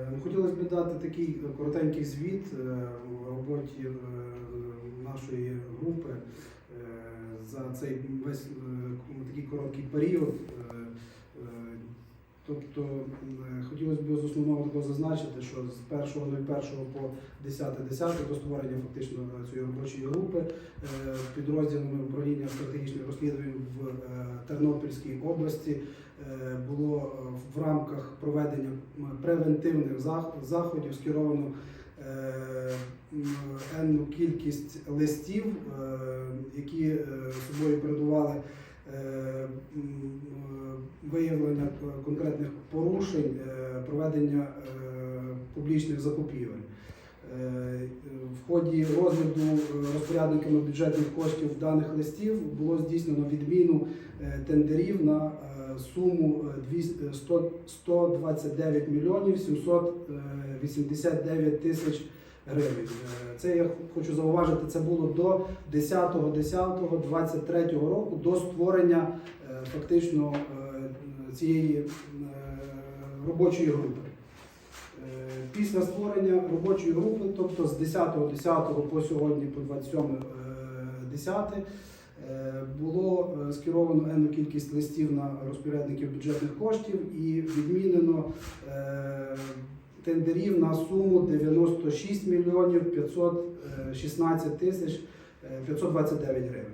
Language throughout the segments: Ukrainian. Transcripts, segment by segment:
Е, ну, Хотілося б дати такий коротенький звіт е, роботі е, нашої групи за цей весь такий короткий період. Е, е, Тобто хотілося б з основного такого зазначити, що з 1.01 по 10.10 до створення фактично е, цієї робочої групи е, підрозділами управління стратегічних розслідувань в Тернопільській області було в рамках проведення превентивних заходів скеровано енну кількість листів, які собою передували виявлення конкретних порушень, е, проведення е, публічних закупівель. Е, В ході розгляду розпорядниками бюджетних коштів даних листів було здійснено відміну тендерів на суму е, 200 е, 100 129 мільйонів 789 тисяч гривень. Це я хочу зауважити, це було до 10.10.23 року, до створення фактично цієї е, робочої групи. Е, Після створення робочої групи, тобто з 10.10 по сьогодні, по 27.10, е, було скеровано енну кількість листів на розпорядників бюджетних коштів і відмінено тендерів на суму 96 мільйонів 516 тисяч е, 529 гривень.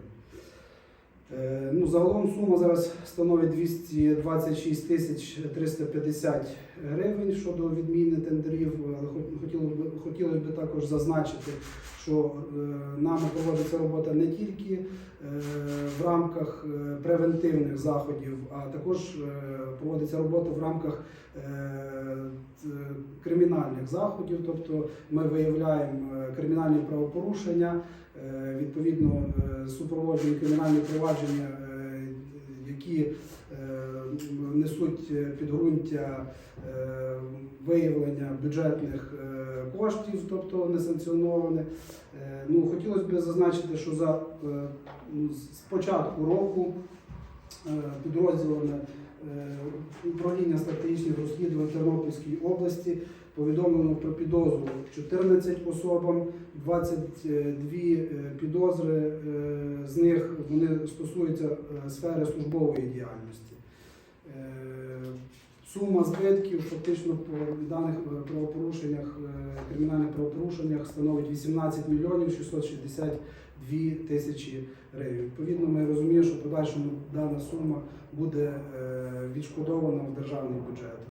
Е, Ну, загалом сума зараз становить 226 тисяч 350 гривень щодо відміни тендерів. Але хо- хотіло б, хотілося б також зазначити, що е, нами проводиться робота не тільки е, в рамках е, превентивних заходів, а також проводиться робота в рамках кримінальних заходів. Тобто ми виявляємо кримінальні правопорушення, відповідно супроводжуємо кримінальні провадження, які несуть підґрунтя виявлення бюджетних коштів, тобто несанкціоноване. Ну, хотілося б зазначити, що за е, ну, з початку року е, підрозділами е, управління стратегічних розслідувань Тернопільської області повідомлено про підозру 14 особам, 22 е, підозри, з них вони стосуються сфери службової діяльності. Сума збитків фактично по даних е, правопорушеннях, е, кримінальних правопорушеннях становить 18 мільйонів 662 тисячі гривень. Відповідно, ми розуміємо, що подальшому дана сума буде е, відшкодована в державний бюджет.